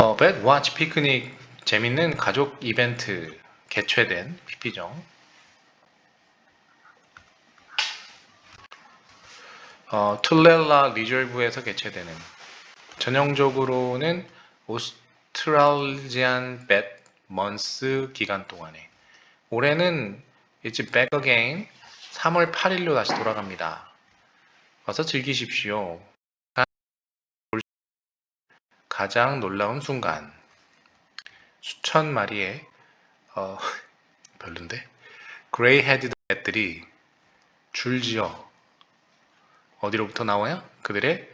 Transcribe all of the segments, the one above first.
어, 벳 와치 피크닉 재밌는 가족 이벤트 개최된 PP죠. 어, 툴렐라 리졸브에서 개최되는 전형적으로는 오스트랄지안 벳 먼스 기간 동안에 올해는 이제 again 3월 8일로 다시 돌아갑니다. 와서 즐기십시오. 가장 놀라운 순간 수천 마리의 어, 별론데 그레이 헤드드 뱃들이 줄지어 어디로부터 나와요? 그들의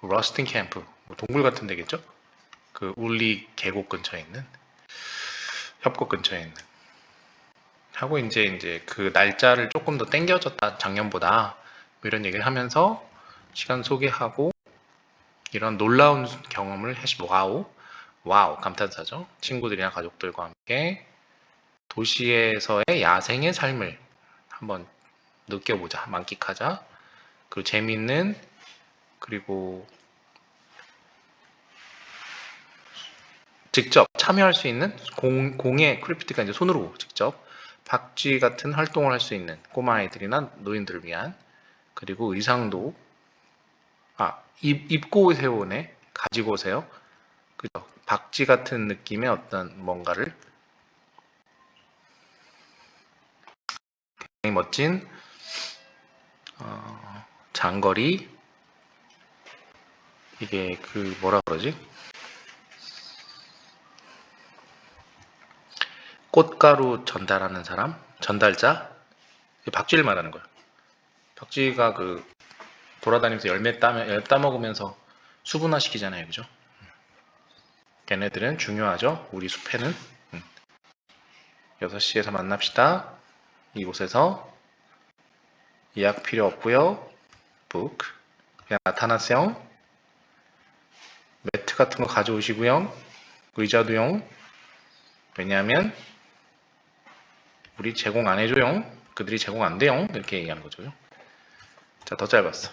러스팅 캠프 뭐 동굴 같은 데겠죠? 그 울리 계곡 근처에 있는 협곡 근처에 있는 하고 이제 이제 그 날짜를 조금 더 땡겨졌다 작년보다 뭐 이런 얘기를 하면서 시간 소개하고 이런 놀라운 경험을 해시 와우 와우 감탄사죠. 친구들이나 가족들과 함께 도시에서의 야생의 삶을 한번 느껴보자 만끽하자. 그리고 재밌는 그리고 직접 참여할 수 있는 공, 공예 크리프트가 이제 손으로 직접 박쥐 같은 활동을 할 수 있는 꼬마 아이들이나 노인들을 위한 그리고 의상도 아 입, 입고 오네. 가지고 오세요. 그죠? 박쥐 같은 느낌의 어떤 뭔가를. 굉장히 멋진 어, 장거리. 이게 그 뭐라 그러지? 꽃가루 전달하는 사람? 전달자? 박쥐를 말하는 거예요. 박쥐가 그 돌아다니면서 열매 따면 열 따먹으면서 수분화 시키잖아요. 그죠? 걔네들은 중요하죠. 우리 숲에는. 음. 6시에서 만납시다. 이곳에서 예약 필요 없고요. book 그냥 나타나세요. 매트 같은 거 가져오시고요. 의자도용. 왜냐하면 우리 제공 안 해줘요. 그들이 제공 안 돼요. 이렇게 얘기하는 거죠 자 더 짧았어